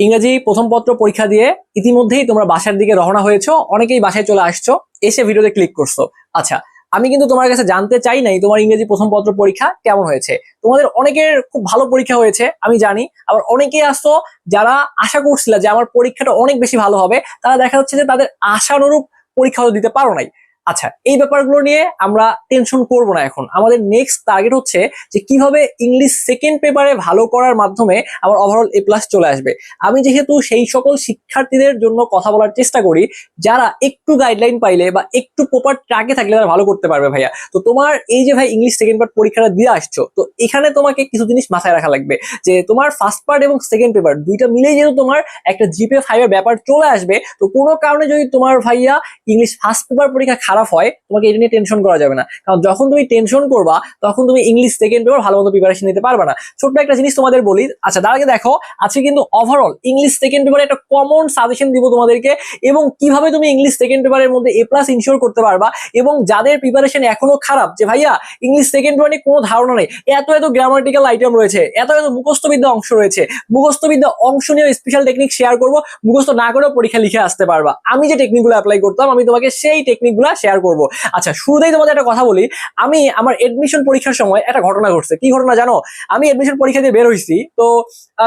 ইংরেজি প্রথম পত্র পরীক্ষা দিয়ে ইতিমধ্যেই তোমরা বাসার দিকে রওনা হয়েছো, অনেকেই বাসায় চলে আসছো, এসে ভিডিওতে ক্লিক করছ। আচ্ছা আমি কিন্তু তোমার কাছে জানতে চাই নাই তোমার ইংরেজি প্রথম পত্র পরীক্ষা কেমন হয়েছে। তোমাদের অনেকের খুব ভালো পরীক্ষা হয়েছে, আমি জানি। আবার অনেকেই আসছো যারা আশা করছিল যে আমার পরীক্ষাটা অনেক বেশি ভালো হবে, তারা দেখা যাচ্ছে যে তাদের আশানুরূপ পরীক্ষা দিতে পারো নাই। আচ্ছা এই ব্যাপারগুলো নিয়ে আমরা টেনশন করব না এখন। আমাদের নেক্সট টার্গেট হচ্ছে যে কীভাবে ইংলিশ সেকেন্ড পেপারে ভালো করার মাধ্যমে আমার ওভারঅল এ প্লাস চলে আসবে। আমি যেহেতু সেই সকল শিক্ষার্থীদের জন্য কথা বলার চেষ্টা করি, যারা একটু গাইডলাইন পাইলে বা একটু প্রপার ট্র্যাকে থাকলে তারা ভালো করতে পারবে ভাইয়া। তো তোমার এই যে ভাই ইংলিশ সেকেন্ড পার্ট পরীক্ষাটা দিয়ে আসছো, তো এখানে তোমাকে কিছু জিনিস মাথায় রাখা লাগবে। যে তোমার ফার্স্ট পার্ট এবং সেকেন্ড পেপার দুইটা মিলেই যেহেতু তোমার একটা জিপে ফাইভের ব্যাপার চলে আসবে, তো কোনো কারণে যদি তোমার ভাইয়া ইংলিশ ফার্স্ট পেপার পরীক্ষা খারাপ হয়, তোমাকে এটা নিয়ে টেনশন করা যাবে না। কারণ যখন তুমি টেনশন করবা, তখন তুমি ইংলিশ সেকেন্ড পেপার ভালো মতো প্রিপারেশন নিতে পারবে না। ছোট্ট একটা জিনিস তোমাদের বলি। আচ্ছা তার আগে দেখো, আজকে কিন্তু ওভারঅল ইংলিশ সেকেন্ড পেপারে একটা কমন সাজেশন দিব তোমাদেরকে, এবং কীভাবে তুমি ইংলিশ সেকেন্ড পেপারের মধ্যে এ প্লাস ইনশিওর করতে পারবা, এবং যাদের প্রিপারেশন এখনও খারাপ, যে ভাইয়া ইংলিশ সেকেন্ড পেপারে কোনো ধারণা নেই, এত এত গ্রামাটিক্যাল আইটেম রয়েছে, এত এত মুখস্থবিদ্যা অংশ রয়েছে, মুখস্থবিদ্যা অংশ নিয়ে স্পেশাল টেকনিক শেয়ার করব, মুখস্থ না করেও পরীক্ষা লিখে আসতে পারবা। আমি যে টেকনিকগুলো অ্যাপ্লাই করতাম, আমি তোমাকে সেই টেকনিকগুলো শেয়ার করব। আচ্ছা শুরুতেই তোমাদের একটা কথা বলি। আমি আমার এডমিশন পরীক্ষার সময় একটা ঘটনা ঘটছে। কি ঘটনা জানো? আমি এডমিশন পরীক্ষা দিয়ে বের হইছি। তো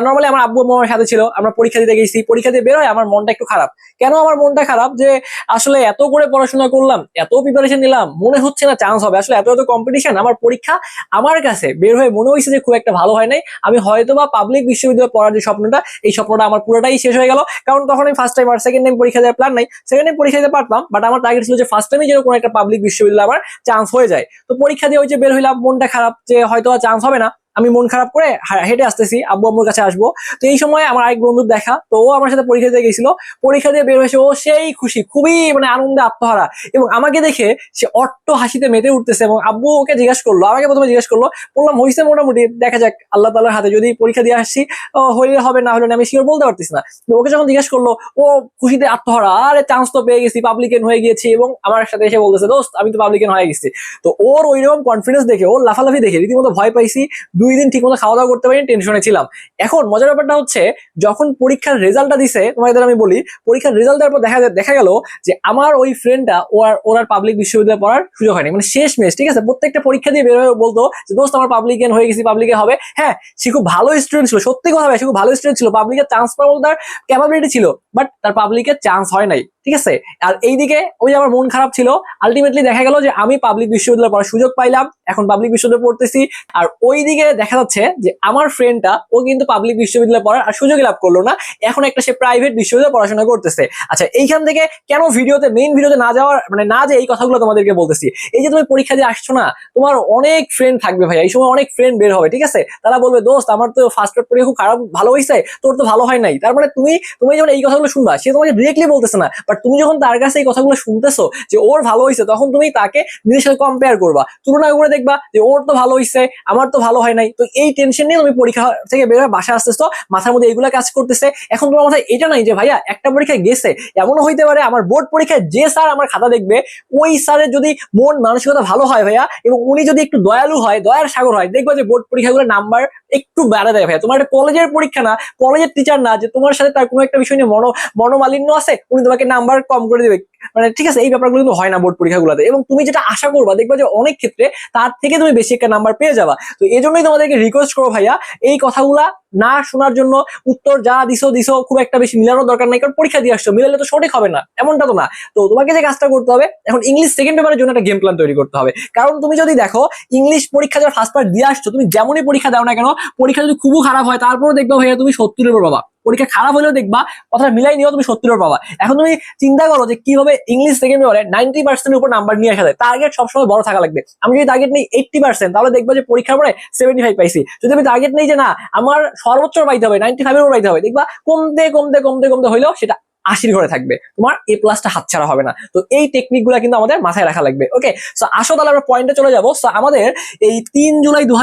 নর্মালি আমার আব্বু আমার সাথে ছিল। আমরা পরীক্ষা দিতে গেছি। পরীক্ষা দিয়ে বের হয় আমার মনটা একটু খারাপ। কেন আমার মনটা খারাপ? যে আসলে এত করে পড়াশোনা করলাম, এত প্রিপারেশন নিলাম, মনে হচ্ছে না চান্স হবে। আসলে এত এত কম্পিটিশন আমার পরীক্ষা আমার কাছে বের হয়ে মনে হয়েছে যে খুব একটা ভালো হয় নাই। আমি হয়তো বা পাবলিক বিশ্ববিদ্যালয়ে পড়ার যে স্বপ্নটা, এই স্বপ্নটা আমার পুরোটাই শেষ হয়ে গেল। কারণ তখন আমি ফার্স্ট টাইম আর সেকেন্ড টাইম পরীক্ষা দেওয়ার প্ল্যান নাই। সেকেন্ড টাইম পরীক্ষা দিতে পারতাম বাট আমার টার্গেট ছিল যে ফার্স্ট টাইমে যেন কোনো একটা পাবলিক বিশ্ববিদ্যালয় আমার চান্স হয়ে যায়। তো পরীক্ষা দিয়ে ওই যে বের হইলাম, মনটা খারাপ যে হয়তো চান্স হবে না। আমি মন খারাপ করে হেঁটে আসতেছি, আব্বু আম্মুর কাছে আসব। তো এই সময় আমার আরেক বন্ধুর দেখা, তো ও আমার সাথে পরীক্ষা দিয়ে গেছিল। পরীক্ষা দিয়ে বের হয়েছে, ও সেই খুশি, খুবই মানে আনন্দে আত্মহারা এবং আমাকে দেখে সে অট্ট হাসিতে মেতে উঠতেছে এবং আব্বু ওকে জিজ্ঞাসা করল, আমাকে প্রথমে জিজ্ঞাসা করল, বললাম হয়েছে মোটামুটি, দেখা যাক, আল্লাহ তাল্লার হাতে যদি পরীক্ষা দিয়ে আসছি হইলে হবে, না হলে আমি শিওর বলতে পারতেছি না। ওকে যখন জিজ্ঞাসা করল, ও খুশিতে আত্মহারা, আরে চান্স তো পেয়ে গেছি পাবলিকেন হয়ে গিয়েছি। এবং আমার সাথে এসে বলতেছে, দোস্ত, আমি তো পাবলিকেন হয়ে গেছি। তো ওর ওইরকম কনফিডেন্স দেখে, ওর লাফালাফি দেখে রীতিমতো ভয় পাইছি। দুই দিন ঠিক মতো খাওয়া দাওয়া করতে পারিনি টেনশনে ছিলাম। এখন মজার ব্যাপারটা হচ্ছে, যখন পরীক্ষার রেজাল্টটা দিছে তোমাদের আমি বলি, পরীক্ষার রেজাল্ট দেওয়ার পর দেখা দেখা গেল যে আমার ওই ফ্রেন্ডটা ও আর, ওর পাবলিক বিশ্ববিদ্যালয়ে পড়ার সুযোগ হয়নি। মানে শেষ মেশ ঠিক আছে? প্রত্যেকটা পরীক্ষা দিয়ে বের হয়ে বলতো যে, দোস্ত, আমার পাবলিকেন হয়ে গেছি পাবলিকে হবে। হ্যাঁ সে খুব ভালো স্টুডেন্ট ছিল, সত্যি কথা সে খুব ভালো স্টুডেন্ট ছিল। পাবলিকের চান্স পাওয়ার তার ক্যাপাবিলিটি ছিল বাট তার পাবলিকের চান্স হয় নাই। ঠিক আছে? আর এইদিকে ওই আমার মন খারাপ ছিল আলটিমেটলি দেখা গেল যে আমি পাবলিক বিশ্ববিদ্যালয়ে পড়ার সুযোগ পাইলাম, এখন পাবলিক বিশ্ববিদ্যালয়ে পড়তেছি। আর ওইদিকে দেখা যাচ্ছে যে আমার ফ্রেন্ডটা ও কিন্তু পাবলিক বিশ্ববিদ্যালয়ে পড়ার আর সুযোগই লাভ করল না। এখন একটা সে প্রাইভেট বিশ্ববিদ্যালয়ে পড়াশোনা করতেছে। আচ্ছা এইখান থেকে কেন ভিডিওতে মেইন ভিডিওতে না যাওয়ার মানে না যে এই কথাগুলো তোমাদেরকে বলতেছি? এই যে তুমি পরীক্ষা দিয়ে আসছো না, তোমার অনেক ফ্রেন্ড থাকবে ভাই এই সময় অনেক ফ্রেন্ড বের হবে, ঠিক আছে? তারা বলবে, দোস্ত, আমার তো ফার্স্ট পেপার পরীক্ষা খুব খারাপ, ভালো হয়েছে তোর তো ভালো হয় নাই। তার মানে তুমি তুমি যখন এই কথাগুলো শুনবা, সে তোমাকে ডিরেক্টলি বলতেছে না। তুমি যখন তার কাছে এই কথাগুলো শুনতেছো যে ওর ভালো হয়েছে তখন তুমি তাকে নিজের সাথে কম্পেয়ার করবা। তুলনা করে দেখবা যে ওর তো ভালো হয়েছে আমার তো ভালো হয় নাই। তো এই টেনশন নিয়ে তুমি পরীক্ষা থেকে বের হয়ে বাসা আসতেছো, মাথার মধ্যে এইগুলো কাজ করতেছে। এখন তোমার মাথায় এটা নাই যে, ভাইয়া, একটা পরীক্ষায় গেছে। এমনও হইতে পারে আমার বোর্ড পরীক্ষায় যে স্যার আমার খাতা দেখবে, ওই স্যারের যদি মন, মানসিকতা ভালো হয় ভাইয়া এবং উনি যদি একটু দয়ালু হয়, দয়ার সাগর হয়, দেখবা যে বোর্ড পরীক্ষাগুলোর নাম্বার একটু বেড়া দেয় ভাইয়া। তোমার একটা কলেজের পরীক্ষা না, কলেজের টিচার না যে তোমার সাথে তার কোনো একটা বিষয় নিয়ে মনো, মনোমালিন্য আছে? উনি তোমাকে নাম্বার কম করে দেবে। মানে ঠিক আছে, এই ব্যাপারগুলো কিন্তু হয় না বোর্ড পরীক্ষাগুলোতে। এবং তুমি যেটা আশা করবা, দেখবা যে অনেক ক্ষেত্রে তার থেকে তুমি বেশি একটা নাম্বার পেয়ে যাবা। তো এই জন্যই তোমাদেরকে রিকোয়েস্ট করো ভাইয়া, এই কথাগুলা না শোনার জন্য উত্তর যা দিছো দিছো, খুব একটা বেশি মিলানোর দরকার নাই, কারণ পরীক্ষা দিয়ে আসছো। মিলালে তো সঠিক হবে না, এমনটা তো না। তো তোমাকে যে কাজটা করতে হবে, এখন ইংলিশ সেকেন্ড পেপারের জন্য একটা গেম প্ল্যান তৈরি করতে হবে। কারণ তুমি যদি দেখো ইংলিশ পরীক্ষা যারা ফার্স্ট পার্ট দিয়ে আসছো, তুমি যেমনই পরীক্ষা দাও না কেন, পরীক্ষা যদি খুব খারাপ হয়, তারপরেও দেখবা ভাইয়া তুমি সত্তরের উপর পাবা। পরীক্ষা খারাপ হলেও দেখবা কথাটা মিলাই নিয়েও তুমি সত্তরের পাবা। এখন তুমি চিন্তা করো যে কীভাবে ইংলিশ সেকেন্ড পেপারে নাইনটি পার্সেন্টের উপর নাম্বার নিয়ে আসা যায়। টার্গেট সবসময় বড় থাকা লাগবে। আমি যদি টার্গেট নেই এইটটি পার্সেন্ট তাহলে দেখব যে পরীক্ষার পরে সেভেন্টি ফাইভ পাইছি। যদি আমি টার্গেট নেই যে না, আমার সর্বোচ্চ পাইতে হবে নাইনটি ফাইভের উপর পাইতে হবে, দেখবা কমতে কমতে কমতে কমতে হলেও সেটা আশির ঘরে থাকবে। তোমার এ প্লাসটা হাতছাড়া হবে না। তো এই টেকনিকগুলা কিন্তু আমাদের মাথায় রাখা লাগবে। ওকে সো আসো তাহলে আমরা পয়েন্টে চলে যাব। সো আমাদের এই তিন জুলাই দু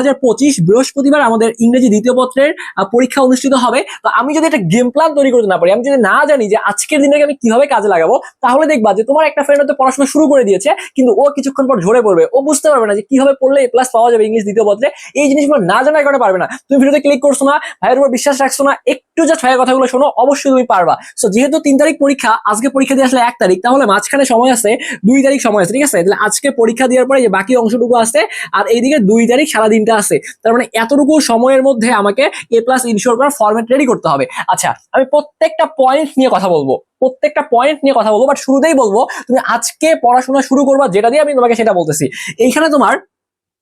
বৃহস্পতিবার আমাদের ইংরেজি দ্বিতীয় পত্রের পরীক্ষা অনুষ্ঠিত হবে। তো আমি যদি একটা গেম প্ল্যান তৈরি করতে না পারি, আমি যদি না জানি যে আজকের দিনটাকে আমি কীভাবে কাজে লাগাবো, তাহলে দেখবা যে তোমার একটা ফ্রেন্ড হয়তো পড়াশোনা শুরু করে দিয়েছে, কিন্তু ও কিছুক্ষণ পর ঝরে পড়বে। ও বুঝতে পারবে না যে কীভাবে পড়লে এ প্লাস পাওয়া যাবে ইংলিশ দ্বিতীয় পত্রে। এই জিনিসগুলো না জানার কারণে পারবে না। তুমি ভিডিওতে ক্লিক করছ না, ভাইয়ের উপর বিশ্বাস রাখছো না, একটু জাস্ট ভাইয়ের কথাগুলো শোনো, অবশ্যই তুমি পারবা। সো যেহেতু তিন তারিখ পরীক্ষা, আজকে পরীক্ষা দিয়ে আসলে এক তারিখ, তাহলে মাঝখানে সময় আছে, দুই তারিখ সময় আছে, ঠিক আছে? তাহলে আজকে পরীক্ষা দেওয়ার পরে যে বাকি অংশটুকু আছে, আর এইদিকে দুই তারিখ সারা দিনটা আছে। তার মানে এতটুকু সময়ের মধ্যে আমাকে এ প্লাস ইনশোর করার ফরম্যাট রেডি করতে হবে। আচ্ছা আমি প্রত্যেকটা পয়েন্ট নিয়ে কথা বলব। প্রত্যেকটা পয়েন্ট নিয়ে কথা বলব বাট শুরুতেই বলব, তুমি আজকে পড়াশোনা শুরু করবা, যেটা দিয়ে আমি তোমাকে সেটা বলতেছি। এইখানে তোমার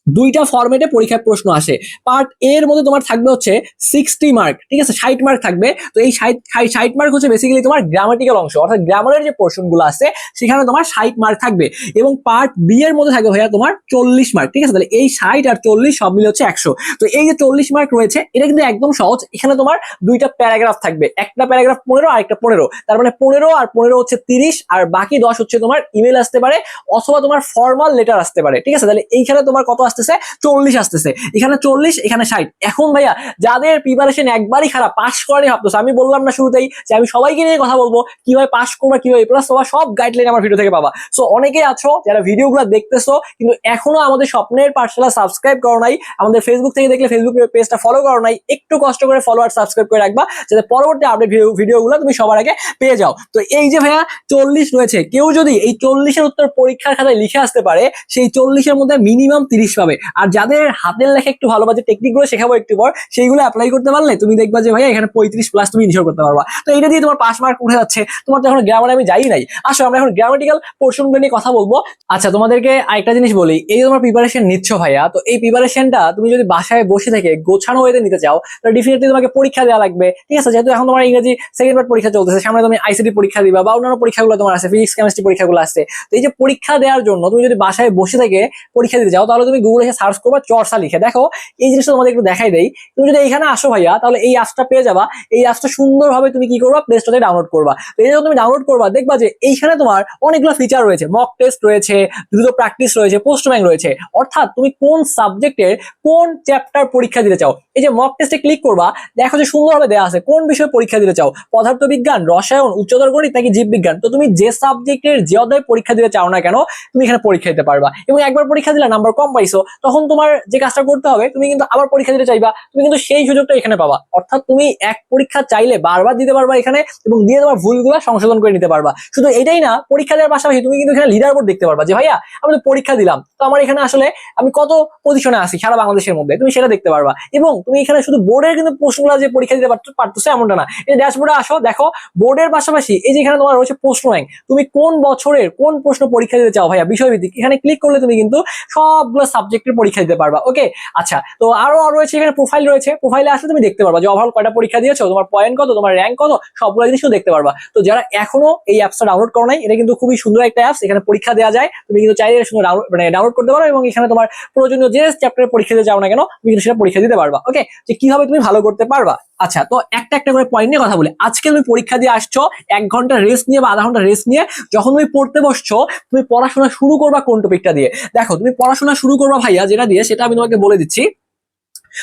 দুইটা ফরম্যাটে পরীক্ষার প্রশ্ন আসে। পার্ট এর মধ্যে তোমার থাকবে হচ্ছে সিক্সটি মার্ক ঠিক আছে? ষাট মার্ক থাকবে। তো এই ষাট ষাট মার্ক হচ্ছে বেসিক্যালি তোমার গ্রামাটিক্যাল অংশ। অর্থাৎ গ্রামারের যে পোর্শনগুলো আছে, সেখানে তোমার ষাট মার্ক থাকবে। এবং পার্ট বি এর মধ্যে থাকবে ভাইয়া তোমার চল্লিশ মার্ক ঠিক আছে? তাহলে এই ষাট আর চল্লিশ সব মিলে হচ্ছে একশো। তো এই যে চল্লিশ মার্ক রয়েছে, এটা কিন্তু একদম সহজ। এখানে তোমার দুইটা প্যারাগ্রাফ থাকবে। একটা প্যারাগ্রাফ পনেরো আর একটা পনেরো। তার মানে পনেরো আর পনেরো হচ্ছে তিরিশ, আর বাকি দশ হচ্ছে তোমার ইমেল আসতে পারে, অথবা তোমার ফর্মাল লেটার আসতে পারে, ঠিক আছে? তাহলে এইখানে তোমার কত আসতেছে, চল্লিশ আসতেছে। এখানে চল্লিশ, এখানে ষাট। এখন ভাইয়া, যাদের প্রিপারেশন একবারই খারাপ পাস করেনি ভাবতেছে, আমি বললাম না শুরুতেই যে আমি সবাইকে নিয়ে কথা বলব, কীভাবে পাস করবা, কীভাবে প্লাস তোমার সব গাইডলাইন আমার ভিডিও থেকে পাবা। সো অনেকেই আছো, যারা ভিডিওগুলো দেখতেছো, কিন্তু এখনও আমাদের স্বপ্নের পাঠশালা সাবস্ক্রাইব করো নাই, আমাদের ফেসবুক থেকে দেখলে ফেসবুক পেজটা ফলো করো নাই, একটু কষ্ট করে ফলো আর সাবস্ক্রাইব করে রাখবা, যাতে পরবর্তী আপডেট ভিডিওগুলো তুমি সবার আগে পেয়ে যাও। তো এই যে ভাইয়া, চল্লিশ রয়েছে। কেউ যদি এই চল্লিশের উত্তর পরীক্ষার খাতায় লিখে আসতে পারে, সেই চল্লিশের মধ্যে মিনিমাম তিরিশ পাবে আর যাদের হাতের লেখা একটু ভালো বা যে টেকনিকগুলো শেখাবো একটু পর, সেইগুলো অ্যাপ্লাই করতে পারলে তুমি দেখবা যে ভাইয়া এখানে পঁয়ত্রিশ প্লাস তুমি ইনশোর করতে পারবা। তো এটা দিয়ে তোমার পাস মার্ক উঠে যাচ্ছে। তোমার তো এখন গ্রামারে আমি যাই নাই। আসো, আমরা এখন গ্রামাটিক্যাল পোর্শনগুলো নিয়ে কথা বলব। আচ্ছা তোমাদেরকে আরেকটা জিনিস বলি। এই তোমার প্রিপারেশন নিচ্ছ ভাইয়া, তো এই প্রিপারেশনটা তুমি যদি বাসায় বসে থেকে গোছানো হয়ে নিতে চাও তো ডেফিনেটলি তোমাকে পরীক্ষা দেওয়া লাগবে। ঠিক আছে? যেহেতু এখন তোমার ইংরেজি সেকেন্ড পার্ট পরীক্ষা চলতেছে, সামনে তুমি আইসিটি পরীক্ষা দিবা বা অন্যান্য পরীক্ষাগুলো তোমার আছে ফিজিক্স কেমিস্ট্রি পরীক্ষাগুলো আছে তো এই যে পরীক্ষা দেওয়ার জন্য তুমি যদি বাসায় বসে থেকে পরীক্ষা দিতে যাও তাহলে তুমি গুগলে এসে সার্চ করবা চর্চা লিখে। দেখো, এই জিনিসটা তোমাদের একটু দেখাই দেই। তুমি যদি এখানে আসো ভাইয়া, তাহলে এই অ্যাপসটা পেয়ে যাবা। এই অ্যাপসটা সুন্দরভাবে তুমি কি করবা? প্লে স্টোরে ডাউনলোড করবা। তো এই তুমি ডাউনলোড করবা, দেখবা যে এইখানে তোমার অনেকগুলো ফিচার রয়েছে। মক টেস্ট রয়েছে, দ্রুত প্র্যাকটিস রয়েছে পোস্ট ব্যাংক রয়েছে। অর্থাৎ তুমি কোন সাবজেক্টের কোন চ্যাপ্টার পরীক্ষা দিতে চাও? এই যে মক টেস্টে ক্লিক করবা, দেখো যে সুন্দরভাবে দেওয়া আছে, কোন বিষয়ে পরীক্ষা দিতে চাও? পদার্থবিজ্ঞান, রসায়ন, উচ্চতর গণিত নাকি জীববিজ্ঞান? তো তুমি যে সাবজেক্টের যে অধ্যায় পরীক্ষা দিতে চাও না কেন, তুমি এখানে পরীক্ষা দিতে পারবা। এবং একবার পরীক্ষা দিলে নাম্বার কম পাইছো তখন তোমার যে কাজটা করতে হবে, তুমি কিন্তু আবার পরীক্ষা দিতে চাইবা, তুমি কিন্তু সেই সুযোগটা এখানে পাবা। অর্থাৎ তুমি এক পরীক্ষা চাইলে বারবার দিতে পারবা এখানে এবং দিয়ে তোমার ভুলগুলো সংশোধন করে নিতে পারবা। শুধু এটাই না, পরীক্ষা দেওয়ার পাশাপাশি তুমি কিন্তু এখানে লিডার বোর্ড দেখতে পারবা যে, ভাইয়া, আমি তো পরীক্ষা দিলাম। তো আমার এখানে আসলে আমি কত পজিশনে আছি সারা বাংলাদেশের মধ্যে? তুমি সেটা দেখতে পারবা। এবং তুমি এখানে শুধু বোর্ডের কিন্তু প্রশ্নগুলো যে পরীক্ষা দিতে পারতো পারতেছো এমনটা না। এই ড্যাশবোর্ডে আসো, দেখো বোর্ডের পাশাপাশি এই যে এখানে তোমার রয়েছে প্রশ্ন ব্যাংক তুমি কোন বছরের কোন প্রশ্ন পরীক্ষা দিতে চাও ভাইয়া? বিষয়ভিত্তিক। এখানে ক্লিক করলে তুমি কিন্তু সবগুলো সাবজেক্টের পরীক্ষা দিতে পারবা। ওকে আচ্ছা তো আরও আরও রয়েছে এখানে প্রোফাইল রয়েছে। প্রোফাইলে আসলে তুমি দেখতে পারবা যে ওভারঅল কয়টা পরীক্ষা দিয়েছ, তোমার পয়েন্ট কত, তোমার র্যাঙ্ক কত, সবগুলো জিনিসও দেখতে পারবা। তো যারা এখনও এই অ্যাপসটা ডাউনলোড করো নাই, এটা কিন্তু খুবই সুন্দর একটা অ্যাপস এখানে পরীক্ষা দেওয়া যায়। তুমি কিন্তু চাইলে সুন্দর মানে ডাউনলোড করতে পারো এবং এখানে তোমার প্রয়োজনীয় যে চ্যাপ্টারের পরীক্ষা দিতে যাও না কেন, তুমি কিন্তু সেটা পরীক্ষা দিতে পারবা। ওকে যে কীভাবে তুমি ভালো করতে পারবা। আচ্ছা তো একটা একটা করে পয়েন্ট নিয়ে কথা বলি। আজকে তুমি পরীক্ষা দিয়ে আসছো, এক ঘণ্টা রেস্ট নিয়ে বা আধা ঘণ্টা রেস্ট নিয়ে যখন তুমি পড়তে বসছো, তুমি পড়াশোনা শুরু করবা কোন টপিকটা দিয়ে? দেখো, তুমি পড়াশোনা শুরু করবা ভাইয়া, যেটা দিয়ে, সেটা আমি তোমাকে বলে দিচ্ছি।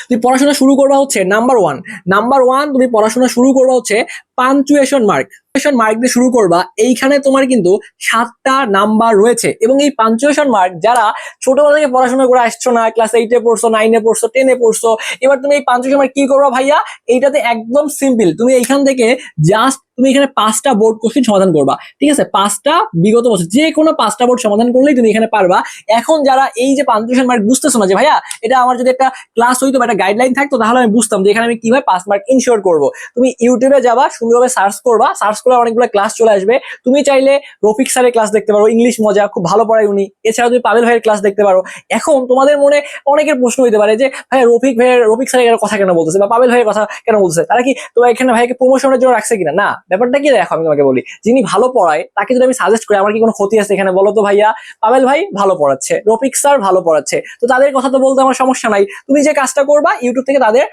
তুমি পড়াশোনা শুরু করবা হচ্ছে নাম্বার ওয়ান নাম্বার ওয়ান তুমি পড়াশোনা শুরু করবা হচ্ছে পাঞ্চুয়েশন মার্ক পাঞ্চুয়েশন মার্ক দিয়ে শুরু করবা, এইখানে তোমার কিন্তু সাতটা নাম্বার রয়েছে এবং এই পাঞ্চুয়েশন মার্ক যারা ছোটবেলা থেকে পড়াশোনা করে আসছো না ক্লাস এইটে পড়ছো নাইনে পড়ছো টেনে পড়ছো, এবার তুমি এই পাঞ্চুয়েশন মার্ক কি করবা ভাইয়া? এইটাতে একদম সিম্পল তুমি এইখান থেকে জাস্ট তুমি এখানে পাঁচটা বোর্ড কোশ্চেন সমাধান করবা। ঠিক আছে? পাঁচটা বিগত বছর, যে কোনো পাঁচটা বোর্ড সমাধান করলেই তুমি এখানে পারবা। এখন যারা এই যে পাঞ্চুয়েশন মার্ক বুঝতেছো না যে ভাইয়া, এটা আমার যদি একটা ক্লাস হইতো বা একটা গাইডলাইন থাকতো, তাহলে আমি বুঝতাম যে এখানে আমি কীভাবে পাঁচ মার্ক ইনশিওর করব। তুমি ইউটিউবে যাবা সুন্দরভাবে সার্চ করবা সার্চ করে অনেকগুলো ক্লাস চলে আসবে। তুমি চাইলে রফিক স্যারের ক্লাস দেখতে পারো ইংলিশ মজা, খুব ভালো পড়ায় উনি। এছাড়া তুমি পাবেল ভাইয়ের ক্লাস দেখতে পারো। এখন তোমাদের মনে অনেকের প্রশ্ন হইতে পারে যে ভাই রফিক ভাইয়ের, রফিক স্যারের কথা কেন বলতেছে? বা পাবেল ভাইয়ের কথা কেন বলতেছে? তারা কি তো এখানে ভাইকে প্রমোশনের জন্য রাখছে কিনা? না, ব্যাপারটা কি দেখো, আমি তোমাকে বলি। যিনি ভালো পড়ায়, তাকে যদি আমি সাজেস্ট করি, আমার কি কোনো ক্ষতি আছে এখানে? বলো তো ভাইয়া পাবেল ভাই ভালো পড়াচ্ছে, রফিক স্যার ভালো পড়াচ্ছে। তো তাদের কথা তো বলতে আমার সমস্যা নাই। তুমি যে কাজটা করবা ইউটিউব থেকে তাদের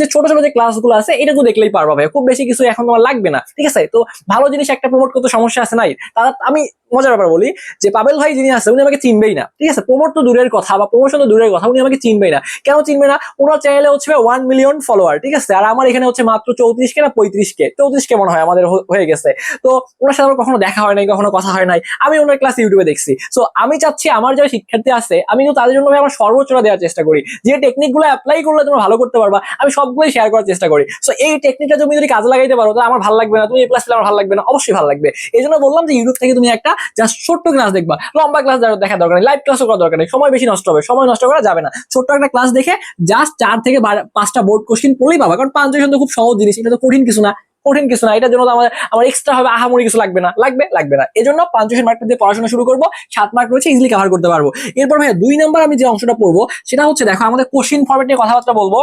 যে ছোট ছোট যে ক্লাসগুলো আছে এটা তো দেখলেই পারবা ভাই খুব বেশি কিছু এখন তোমার লাগবে না। ঠিক আছে? তো ভালো জিনিস একটা প্রমোট করতে সমস্যা আছে নাই। তারা আমি মজার ব্যাপার বলি যে পাবেল ভাই যিনি আছে, উনি আমাকে চিনবেই না। ঠিক আছে? প্রমোট তো দূরের কথা বা প্রমোশন তো দূরের কথা, উনি আমাকে চিনবেই না। কেন চিনবে না? ওনার চ্যানেলে হচ্ছে ওয়ান মিলিয়ন ফলোয়ার ঠিক আছে? আর আমার এখানে হচ্ছে মাত্র চৌত্রিশ কে না পঁয়ত্রিশ কে? চৌত্রিশ কে মনে হয় আমাদের হয়ে গেছে। তো ওনার সাথে আমার কখনো দেখা হয় নাই, কখনো কথা হয় নাই। আমি ওনার ক্লাস ইউটিউবে দেখছি। সো আমি চাচ্ছি আমার যারা শিক্ষার্থী আছে, আমি কিন্তু তাদের জন্য আমার সর্বোচ্চটা দেওয়ার চেষ্টা করি। যে টেকনিকগুলো অ্যাপ্লাই করলে তোমরা ভালো করতে পারবা, আমি সবগুলোই শেয়ার করার চেষ্টা করি। সো এই টেকনিকটা তুমি যদি কাজে লাগাইতে পারো তাহলে আমার ভালো লাগবে না, তুমি এই ক্লাস আমার ভালো লাগবে না, অবশ্যই ভালো লাগবে। এই জন্য বললাম যে ইউটিউব থেকে তুমি একটা জাস্ট ছোট্ট ক্লাস দেখবা। লম্বা ক্লাস দেখা দরকার নেই লাইভ ক্লাসও করা দরকার নেই, সময় বেশি নষ্ট হবে, সময় নষ্ট করা যাবে না। ছোট্ট একটা ক্লাস দেখে জাস্ট চার থেকে পাঁচটা বোর্ড কোশ্চিন পড়লেই পাবা, কারণ পাঞ্চুয়েশন তো খুব সহজ জিনিস, এটা তো কঠিন কিছু না, কঠিন কিছু না, এটার জন্য তো আমার আমার এক্সট্রা হবে, আহামরি কিছু লাগবে না, লাগবে লাগবে না। এই জন্য পাঞ্চুয়েশন মার্কটা দিয়ে পড়াশোনা শুরু করব, সাত মার্ক রয়েছে ইজিলি কভার করতে পারব। এরপর ভাইয়া দুই নাম্বার আমি যে অংশটা পড়ব, সেটা হচ্ছে দেখো আমাদের কোশ্চিন ফরম্যাট নিয়ে কথাবার্তা বলব।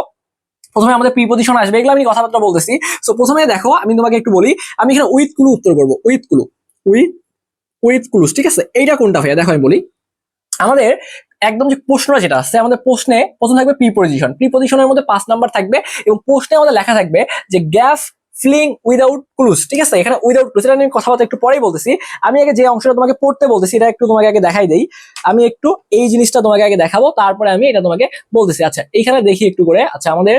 প্রথমে আমাদের প্রিপোজিশন আসবে, এগুলো আমি কথাবার্তা বলতেছি। সো প্রথমে দেখো, আমি তোমাকে একটু বলি, আমি এখানে উইথ ক্লু উত্তর করব। With clue with with clues ঠিক আছে? এইটা কোনটা ভাইয়া? দেখো, আমি বলি। আমাদের একদম যে প্রশ্নটা যেটা আছে, আমাদের প্রশ্নে প্রথম থাকবে প্রিপোজিশন প্রিপোজিশনের মধ্যে পাঁচ নাম্বার থাকবে এবং প্রশ্নে আমাদের লেখা থাকবে যে গ্যাপ ফিলিং উইদাউট ক্লুজ, ঠিক আছে? এখানে উইদাউট ক্লুজ, এটা আমি কথাবার্তা একটু পরেই বলতেছি। আমি আগে যে অংশটা তোমাকে পড়তে বলতেছি, এটা একটু তোমাকে আগে দেখাই দেই। আমি একটু এই জিনিসটা তোমাকে আগে দেখাবো, তারপরে আমি এটা তোমাকে বলতেছি। আচ্ছা এইখানে দেখি একটু করে। আচ্ছা আমাদের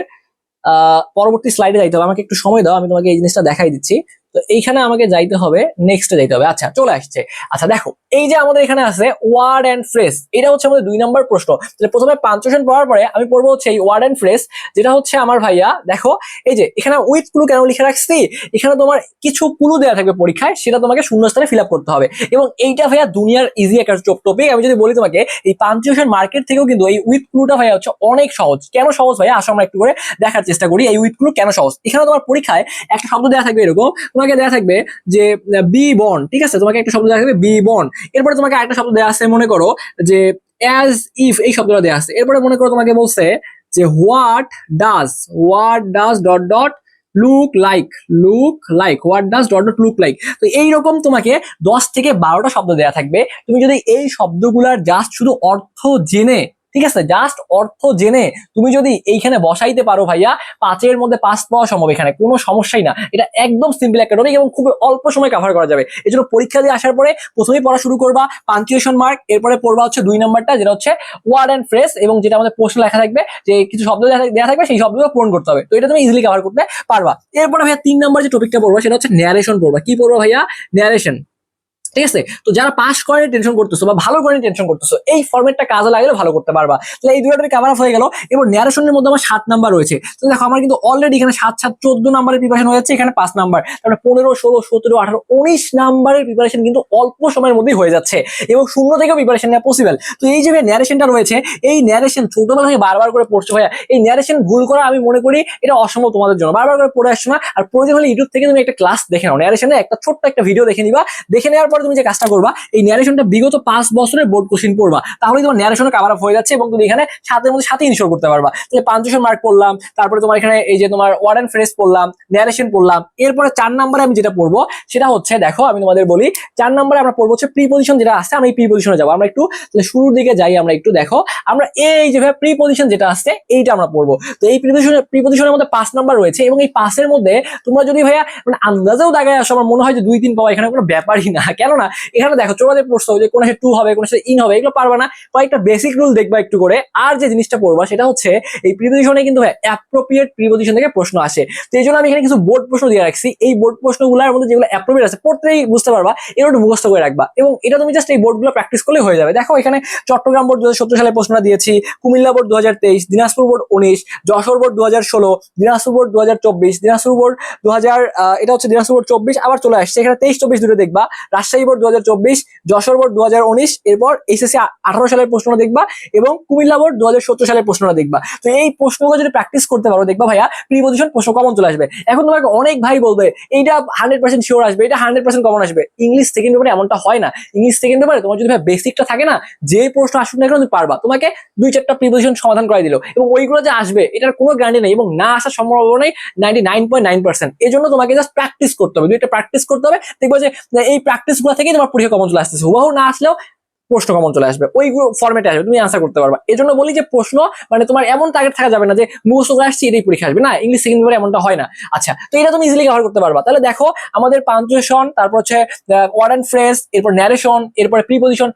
পরবর্তী স্লাইডে যাইতে হবে। আমাকে একটু সময় দাও আমি তোমাকে এই জিনিসটা দেখাই দিচ্ছি। তো এইখানে আমাকে যাইতে হবে নেক্সটে যাইতে হবে। আচ্ছা চলে আসছে। আচ্ছা দেখো, এই যে আমাদের এখানে আছে ওয়ার্ড অ্যান্ড ফ্রেস এটা হচ্ছে আমাদের দুই নম্বর প্রশ্ন। তাহলে প্রথমে পাঞ্চুয়েশন পড়ার পরে আমি পড়ব হচ্ছে এই ওয়ার্ড অ্যান্ড ফ্রেস যেটা হচ্ছে আমার ভাইয়া, দেখো, এই যে, এখানে উইথ ক্লু কেন লিখে রাখছি? এখানে তোমার কিছু ক্লু দেওয়া থাকবে পরীক্ষায়, সেটা তোমাকে শূন্যস্থানে ফিল আপ করতে হবে। এবং এইটা ভাইয়া দুনিয়ার ইজি একটা টপিক আমি যদি বলি তোমাকে, এই পাঞ্চুয়েশন মার্কেট থেকেও কিন্তু এই উইথ ক্লুটা ভাইয়া হচ্ছে অনেক সহজ। কেন সহজ ভাইয়া? আসো আমরা একটু করে দেখার চেষ্টা করি, এই উইথ ক্লু কেন সহজ? এখানে তোমার পরীক্ষায় একটা শব্দ দেওয়া থাকবে এরকম তোমাকে দেওয়া থাকবে যে বি বন ঠিক আছে? তোমাকে একটা শব্দ দেওয়া থাকবে বি বন এরপরে তোমাকে একটা শব্দ দেওয়া আছে, মনে করো, যে অ্যাজ ইফ এই শব্দটা দেওয়া আছে। এরপরে মনে করো তোমাকে বলছে যে what does what does dot dot look like look like what does dot dot look like তো এইরকম তোমাকে দশ থেকে বারোটা শব্দ দেওয়া থাকবে। তুমি যদি এই শব্দগুলার জাস্ট শুধু অর্থ জেনে ঠিক আছে? জাস্ট অর্থ জেনে তুমি যদি এইখানে বসাইতে পারো ভাইয়া, পাঁচের মধ্যে পাঁচ পাওয়া সম্ভব এখানে, কোনো সমস্যাই না। এটা একদম সিম্পল একটা টপিক এবং খুব অল্প সময় কভার করা যাবে। এই জন্য পরীক্ষা দিয়ে আসার পরে প্রথমেই পড়া শুরু করবা পাঞ্চুয়েশন মার্ক এরপরে পড়বা হচ্ছে দুই নাম্বারটা, যেটা হচ্ছে ওয়ার্ড অ্যান্ড ফ্রেস এবং যেটা আমাদের প্রশ্ন লেখা থাকবে, যে কিছু শব্দ দেয়া থাকবে, সেই শব্দগুলো পূরণ করতে হবে। তো এটা তুমি ইজিলি কভার করতে পারবা। এরপরে ভাইয়া তিন নাম্বার যে টপিকটা পড়বা, সেটা হচ্ছে ন্যারেশন পড়বা। কি পড়বা ভাইয়া? ন্যারেশন ঠিক আছে? তো যারা পাস করে টেনশন করতেছো বা ভালো করে টেনশন করতেছো, এই ফর্মেটটা কাজে লাগলে ভালো করতে পারবা। তাহলে এই দুটো কাভার হয়ে গেল। এবার ন্যারেশনের মধ্যে আমার সাত নাম্বার রয়েছে। তো দেখো, আমার কিন্তু অলরেডি এখানে সাত সাত, চোদ্দ নাম্বারের প্রিপারেশন হয়ে যাচ্ছে, এখানে পাঁচ নাম্বার তারপরে পনেরো, ষোলো, সতেরো, আঠারো, উনিশ নাম্বারের প্রিপারেশন কিন্তু অল্প সময়ের মধ্যেই হয়ে যাচ্ছে। এবং শূন্য থেকেও প্রিপারেশন নেওয়া পসিবল তো এই যে ন্যারেশনটা রয়েছে, এই ন্যারেশন ছোটবেলা থেকে বারবার করে পড়ছো ভাইয়া, এই ন্যারেশন ভুল করা আমি মনে করি এটা অসম্ভব তোমাদের জন্য। বারবার করে পড়ে আসছো না, আর প্রয়োজন হলে ইউটিউব থেকে তুমি একটা ক্লাস দেখে নাও। ন্যারেশনে একটা ছোট্ট একটা ভিডিও দেখে নিবা। দেখে নেওয়ার পরে তুমি যে কাজটা করবা, এই ন্যারেশনটা বিগত পাঁচ বছরের বোর্ড কোশ্চিন পড়বা। তাহলে তোমার ন্যারেশনে কাভার আপ হয়ে যাচ্ছে এবং তুমি এখানে সাতের মধ্যে সাথে ইনশোর করতে পারবা। তাহলে পাঞ্চুয়েশন মার্ক পড়লাম, তারপরে তোমার এখানে এই যে তোমার ওয়ার্ড অ্যান্ড ফ্রেস পড়লাম ন্যারেশন পড়লাম, এরপরে চার নাম্বারে আমি যেটা পড়ব, সেটা হচ্ছে, দেখো, আমি তোমাদের বলি, চার নাম্বারে আমরা পড়ব হচ্ছে প্রিপোজিশন যেটা আছে আমি এই প্রিপোজিশনে যাব। আমরা একটু শুরুর দিকে যাই, আমরা একটু দেখো, আমরা এই যে প্রিপোজিশন যেটা আছে এইটা আমরা পড়ব। তো এই প্রিপোজিশনের প্রিপোজিশনের মধ্যে পাঁচ নাম্বার রয়েছে এবং এই পাঁচের মধ্যে তোমরা যদি ভাইয়া মানে আন্দাজেও দাগায় আসো, আমার মনে হয় যে দুই, তিন পাওয়া এখানে কোনো ব্যাপারই না। কেননা এখানে দেখো চোরাতে পড়ছো যে কোন টু হবে, কোন ইন হবে, এগুলো পারবা না। কয়েকটা বেসিক রুল দেখবা একটু করে। আর যে জিনিসটা পড়বা, সেটা হচ্ছে এই প্রিপোজিশনে কিন্তু অ্যাপ্রোপ্রিয়েট প্রিপোজিশন থেকে প্রশ্ন আসে। তো এই জন্য আমি এখানে কিছু বোর্ড প্রশ্ন দিয়ে রাখছি। এই বোর্ড প্রশ্নগুলোর মধ্যে যেগুলো অ্যাপ্রোপ্রিয়েট আছে পড়তেই বুঝতে পারবা এগুলো একটু মুখস্থ করে রাখবা। এবং এটা তুমি জাস্ট এই বোর্ডগুলো প্র্যাকটিস করলে হয়ে যাবে। দেখো এখানে চট্টগ্রাম বোর্ড দু সালে প্রশ্নটা দিয়েছি, কুমিল্লা বোর্ড দু হাজার তেইশ, দিনাজপুর বোর্ড উনিশ, যশোর বোর্ড দু ষোলো, দিনাজপুর বোর্ড দু হাজার চব্বিশ, দিনাজপুর বোর্ড দু হাজার এটা হচ্ছে দিনাজপুর বোর্ড চব্বিশ, আবার চলে আসছে। এখানে তেইশ, চব্বিশ দুটো দেখবা। রাজশাহী বোর্ড দু যশোর বোর্ড দু এরপর এসএসসি আঠারো সালের প্রশ্নটা দেখবা এবং কুমিল্লা বোর্ড দু সালের প্রশ্নটা দেখবা। তো এই প্রশ্নগুলো যদি প্র্যাকটিস করতে পারো, দেখবা ভাইয়া প্রিপোজিশন প্রশ্ন কমন চলে আসবে। এখন তোমাকে অনেক ভাই বলবে, এইটা হান্ড্রেড পার্সেন্ট শিওর আসবে, এটা হান্ড্রেড পার্সেন্ট কমন আসবে। ইংলিশ সেকেন্ড পেপারে এমনটা হয় না। ইংলিশ সেকেন্ড পেপারে তোমার যদি ভাই বেসিকটা থাকে না, যে প্রশ্ন আসুক না তুমি পারবা। তোমাকে দুই চারটা প্রিপোজিশন সমাধান করে দিল এবং ওইগুলো যে আসবে, এটার কোনো গ্যারান্টি নেই এবং না আসার সম্ভাবনাই ninety nine point nine percent এই জন্য তোমাকে জাস্ট প্র্যাকটিস করতে হবে। দুইটা প্র্যাকটিস করতে হবে। দেখব যে, এই প্র্যাকটিস গুলো থেকেই তোমার পরীক্ষা কমন চলে আসতেছে। হুবাহু না আসলেও প্রশ্ন কমন চলে আসবে। ওই ফর্মেটে আসবে। তুমি আনসার করতে পারবা। এই জন্য বলি যে প্রশ্ন মানে তোমার এমন টার্গেট থাকা যাবে না যে মুখস্থ করে আসছি এটাই পরীক্ষা আসবে। না ইংলিশ সেকেন্ড পেপারে এমনটা হয় না। আচ্ছা তো এটা তুমি ইজিলি কভার করতে পারবা। তাহলে দেখো, আমাদের পাঞ্চুয়েশন তারপর হচ্ছে ওয়ার্ড অ্যান্ড ফ্রেস এরপর ন্যারেশন এরপর প্রিপোজিশন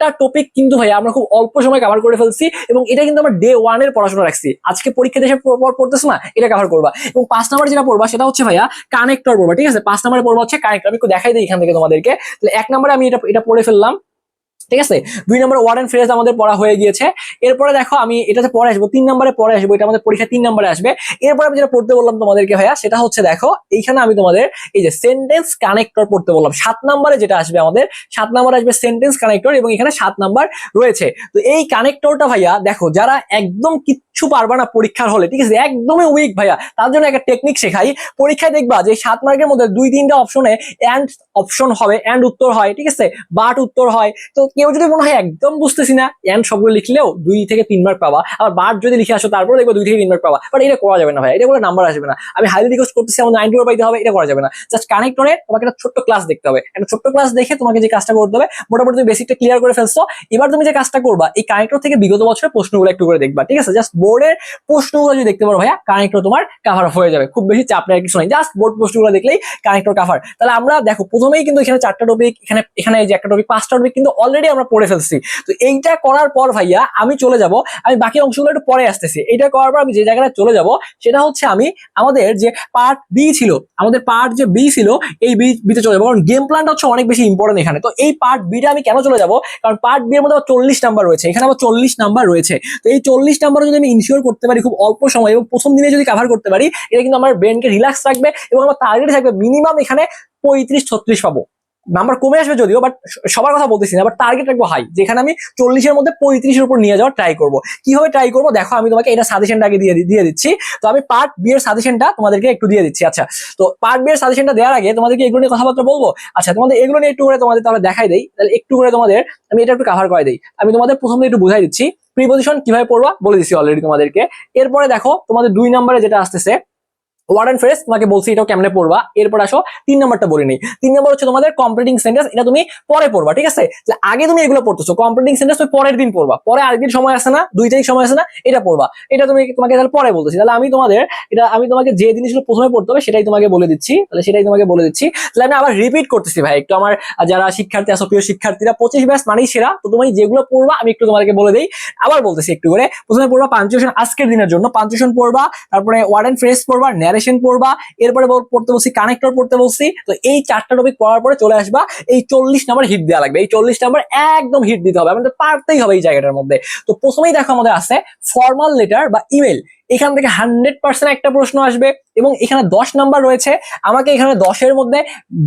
চারটা টপিক কিন্তু ভাই আমরা খুব অল্প সময় কভার করে ফেলছি এবং এটা কিন্তু আমরা ডে ওয়ানের পড়াশোনা রাখছি। আজকে পরীক্ষা দেশে পড়তেছো না, এটা কভার করবা। এবং পাঁচ নাম্বার যেটা পড়বা সেটা হচ্ছে ভাইয়া কানেক্টর পড়বা, ঠিক আছে? পাঁচ নাম্বারে পড়বা হচ্ছে কানেক্টর আমি একটু দেখাই দিই এখান থেকে তোমাদেরকে। তাহলে এক নাম্বারে আমি এটা এটা পড়ে ফেললাম। ঠিক আছে? দুই নম্বর ওয়ার্ড অ্যান্ড ফ্রেজ আমাদের পড়া হয়ে গিয়েছে। এরপরে দেখো আমি এটাতে পরে আসব, তিন নম্বরে পরে আসব, এটা আমাদের পরীক্ষা তিন নম্বরে আসবে। এরপরে আমি যেটা পড়তে বললাম তোমাদেরকে ভাইয়া, সেটা হচ্ছে দেখো, এইখানে আমি তোমাদের এই যে সেন্টেন্স কানেক্টর পড়তে বললাম। সাত নম্বরে যেটা আসবে আমাদের, সাত নম্বরে আসবে সেন্টেন্স কানেক্টর এবং এখানে সাত নাম্বার রয়েছে। তো এই কানেক্টরটা ভাইয়া, দেখো, যারা একদম কিচ্ছু পারবা না পরীক্ষার হলে, ঠিক আছে? একদমই উইক ভাইয়া, তার জন্য একটা টেকনিক শেখাই। পরীক্ষায় দেখবা যে সাত মার্কের মধ্যে দুই তিনটা অপশনে অ্যান্ড অপশন হবে অ্যান্ড উত্তর হয়, ঠিক আছে? বাট উত্তর হয়। তো কেউ যদি মনে হয় একদম বুঝতেছি না অ্যান্ড সবগুলো লিখলেও দুই থেকে তিন মার্ক পাবা। আবার বাট যদি লিখে আসো তারপরে দেখব দুই থেকে তিন মার্ক পাবা। বাট এটা করা যাবে না ভাই, এটা করে নাম্বার আসবে না। আমি হাইলি রিকোয়েস্ট করতেছি, আমার নাইনটি পাইতে হবে, এটা করা যাবে না। জাস্ট কানেক্টরে তোমাকে একটা ছোট্ট ক্লাস দেখতে হবে। একটা ছোট্ট ক্লাস দেখে তোমাকে যে কাজটা করতে হবে, মোটামুটি তুমি বেসিকটা ক্লিয়ার করে ফেলছো। এবার তুমি যে কাজটা করবা, এই কানেক্টর থেকে বিগত বছরের প্রশ্নগুলো একটু করে দেখবা, ঠিক আছে? জাস্ট বোর্ডের প্রশ্নগুলো যদি দেখতে পারো ভাইয়া কানেক্টর তোমার কাভার হয়ে যাবে। খুব বেশি চাপ নেই কিছু নাই। জাস্ট বোর্ড প্রশ্নগুলো দেখলেই কানেক্টর কাভার তাহলে আমরা দেখো, প্রথমেই কিন্তু এখানে চারটা টপিক এখানে এখানে যে একটা টপিক পাঁচটা টপিক কিন্তু অলরেডি আমরা পড়ে ফেলছি। তো এইটা করার পর ভাইয়া, আমি চলে যাব, আমি বাকি অংশগুলো একটু পরে আসতেছি। এটা করার পর আমি যে জায়গাটা চলে যাব, সেটা হচ্ছে আমি আমাদের যে পার্ট বি ছিল, আমাদের পার্ট যে বি ছিল, এই বি বিতে চলে যাব। কারণ গেম প্ল্যানটা হচ্ছে অনেক বেশি ইম্পর্টেন্ট এখানে। তো এই পার্ট বিটা আমি কেন চলে যাব? কারণ পার্ট বি এর মধ্যে আমার চল্লিশ নাম্বার রয়েছে। এখানে আবার চল্লিশ নাম্বার রয়েছে। তো এই চল্লিশ নাম্বার যদি আমি ইনশিওর করতে পারি খুব অল্প সময় এবং প্রথম দিনে যদি কাভার করতে পারি, এটা কিন্তু আমার ব্রেনকে রিল্যাক্স রাখবে এবং আমার টার্গেট থাকবে মিনিমাম এখানে পঁয়ত্রিশ ছত্রিশ পাবো। নাম্বার কমে আসবে যদিও বাট সবার কথা বলতেছি না বাট টার্গেট রাখব হাই যেখানে আমি চল্লিশের মধ্যে পঁয়ত্রিশের উপর নিয়ে যাওয়ার ট্রাই করব। কীভাবে ট্রাই করব? দেখো, আমি তোমাকে এটা সাজেশনটা আগে দিয়ে দিয়ে দিচ্ছি। তো আমি পার্ট বি এর সাজেশনটা তোমাদেরকে একটু দিয়ে দিচ্ছি আচ্ছা। তো পার্ট বি এর সাজেশনটা দেওয়ার আগে তোমাদেরকে এগুলো নিয়ে কথাবার্তা বলব? আচ্ছা তোমাদের এগুলো নিয়ে একটু করে তোমাদের তাহলে দেখাই দেই। তাহলে একটু করে তোমাদের আমি এটা একটু কাভার করে দিই। আমি তোমাদের প্রথমে একটু বুঝাই দিচ্ছি। প্রিপোজিশন কীভাবে পড়বা? বলে দিচ্ছি অলরেডি তোমাদেরকে। এরপরে দেখো, তোমাদের দুই নম্বরে যেটা আসতেছে ওয়ার্ড ফ্রেস তোমাকে বলছি এটাও কেমনে পড়বা? এরপর আসো, তিন নম্বরটা বলে নেই। তিন নম্বর হচ্ছে তোমাদের কমপ্লিটিং সেন্টেন্স এটা তুমি পরে পড়বা, ঠিক আছে? আগে তুমি এগুলো পড়তেছো কমপ্লিটিং সেন্টেন্স তুমি পরের দিন পড়বা। পরে আরেকদিন সময় আছে না দুই তারিখ সময় আছে না, এটা পড়বা। এটা তুমি তোমাকে তাহলে পরে বলতেছি। তাহলে আমি তোমাদের, এটা আমি তোমাকে যে জিনিসগুলো প্রথমে পড়তে হবে, সেটাই তোমাকে বলে দিচ্ছি। তাহলে সেটাই তোমাকে বলে দিচ্ছি। তাহলে আমি আবার রিপিট করতেছি ভাই, একটু আমার যারা শিক্ষার্থী আছো, প্রিয় শিক্ষার্থীরা, পঁচিশ ব্যাস মানেই সেরা। তো তুমি যেগুলো পড়বা, আমি একটু তোমাদেরকে বলে দিই। আবার বলতেছি একটু করে, প্রথমে পড়বা পাঞ্চুয়েশন আজকের দিনের জন্য। পাঞ্চুয়েশন পড়বা, তারপরে ওয়ার্ড ফ্রেস পড়বা ন্যারেশন পড়বা, এরপরে পড়তে বলছি কানেক্টর পড়তে বলছি, তো এই চারটা টপিক পড়ার পরে চলে আসবা, এই চল্লিশ নাম্বার হিট দেওয়া লাগবে, এই চল্লিশ নাম্বার একদম হিট দিতে হবে, আমাদের পারতেই হবে এই জায়গাটার মধ্যে। তো প্রথমেই দেখো আমাদের আছে ফর্মাল লেটার বা ইমেল এখান থেকে হান্ড্রেড পার্সেন্ট একটা প্রশ্ন আসবে এবং এখানে দশ নাম্বার রয়েছে। আমাকে এখানে দশের মধ্যে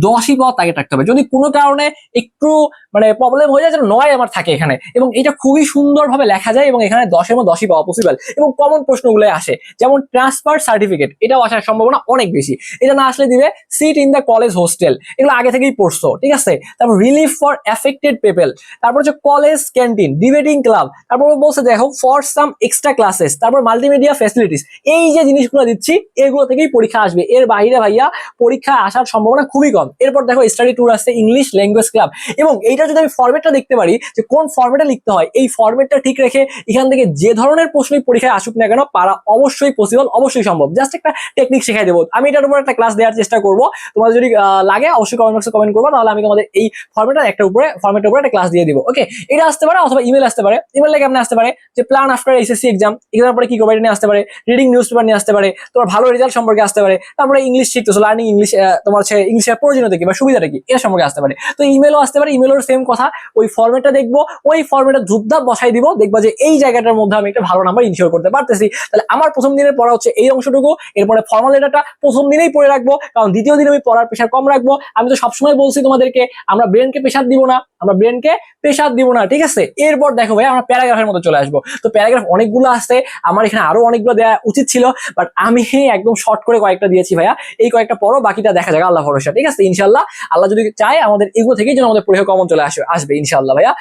দশই পাওয়ার টার্গেট থাকতে হবে। যদি কোনো কারণে একটু মানে প্রবলেম হয়ে যায়, যেন নয় আমার থাকে এখানে। এবং এটা খুবই সুন্দরভাবে লেখা যায় এবং এখানে দশের মধ্যে দশই পাওয়া পসিবল এবং কমন প্রশ্নগুলো আসে। যেমন ট্রান্সফার সার্টিফিকেট এটাও আসার সম্ভাবনা অনেক বেশি। এটা না আসলে দিবে seat in the college hostel এগুলো আগে থেকেই পড়ছো, ঠিক আছে? তারপর রিলিফ ফর এফেক্টেড পিপল তারপর হচ্ছে কলেজ ক্যান্টিন ডিবেটিং ক্লাব তারপর বলছে, দেখো ফর সাম এক্সট্রা ক্লাসেস তারপর মাল্টিমিডিয়া ফ্যাসিলিটিস এই যে জিনিসগুলো দিচ্ছি, এগুলো থেকেই পরীক্ষা আসবে। এর বাইরে ভাইয়া, পরীক্ষা আসার সম্ভাবনা খুবই কম। এরপর দেখো স্টাডি ট্যুর আসছে ইংলিশ ল্যাঙ্গুয়েজ ক্লাব এবং এইটা যদি আমি ফরম্যাটটা দেখতে পারি, যে কোন ফরম্যাটে লিখতে হয়, এই ফরম্যাটটা ঠিক রেখে এখান থেকে যে ধরনের প্রশ্নই পরীক্ষায় আসুক না কেন, পারা অবশ্যই পসিবল অবশ্যই সম্ভব। জাস্ট একটা টেকনিক শেখাই দেবো। আমি এটার উপর একটা ক্লাস দেওয়ার চেষ্টা করব। তোমাদের যদি লাগে, অবশ্যই কমেন্ট বক্সে কমেন্ট করব তাহলে আমি তোমাদের এই ফরম্যাটের একটা উপরে ফর্মেটের উপরে একটা ক্লাস দিয়ে দিব। ওকে এটা আসতে পারে অথবা ইমেল আসতে পারে। ইমেল কেমন আসতে পারে যে প্ল্যান আফটার এসএসসি এক্সাম এক্সামের পরে কি করবে এটা নিয়ে আসতে পারে। রিডিং নিউজ পেপার নিয়ে আসতে পারে, তোমার ভালো রেজাল্ট সম্পর্কে আসতে পারে, তারপরে ইংলিশ শিখতেছো লার্নিং ইংলিশ তোমার হচ্ছে ইংলিশের প্রয়োজনীয়তা কি বা সুবিধাটা কি এটা সম্পর্কে আসতে পারে। তো ইমেলও আসতে পারে ইমেলের সেম কথা, ওই ফরম্যাটটা দেখব, ওই ফরম্যাটে ধূপধাপ বসাই দিব, দেখবা যে এই জায়গাটার মধ্যে আমি একটা ভালো নাম্বার ইনশিওর করতে পারতেছি। তাহলে আমার প্রথম দিনের পড়া হচ্ছে এই অংশটুকু, এরপরে ফর্মাল লেটারটা প্রথম দিনেই পড়ে রাখব, কারণ দ্বিতীয় দিন আমি পড়ার প্রেশার কম রাখব। আমি তো সবসময় বলছি তোমাদেরকে, আমরা ব্রেনকে প্রেশার দিব না, আমরা ব্রেনকে প্রেশার দিব না, ঠিক আছে? এরপর দেখো ভাই, আমরা প্যারাগ্রাফের মধ্যে চলে আসব। তো প্যারাগ্রাফ অনেকগুলো আছে আমার এখানে আরও অনেকগুলো দেওয়া উচিত ছিল বাট আমি একদম শর্ট করে কয়েকটা দিয়েছি ভাইয়া। এই কয়েকটা পরও বাকিটা দেখা যাবে আল্লাহ ভরসা। ঠিক আছে? ইনশাল্লাহ আল্লাহ যদি চায়, আমাদের এগুলো থেকেই যেন আমাদের পরীক্ষা কমন চলে আসবে আসবে ইনশাল্লাহ ভাইয়া।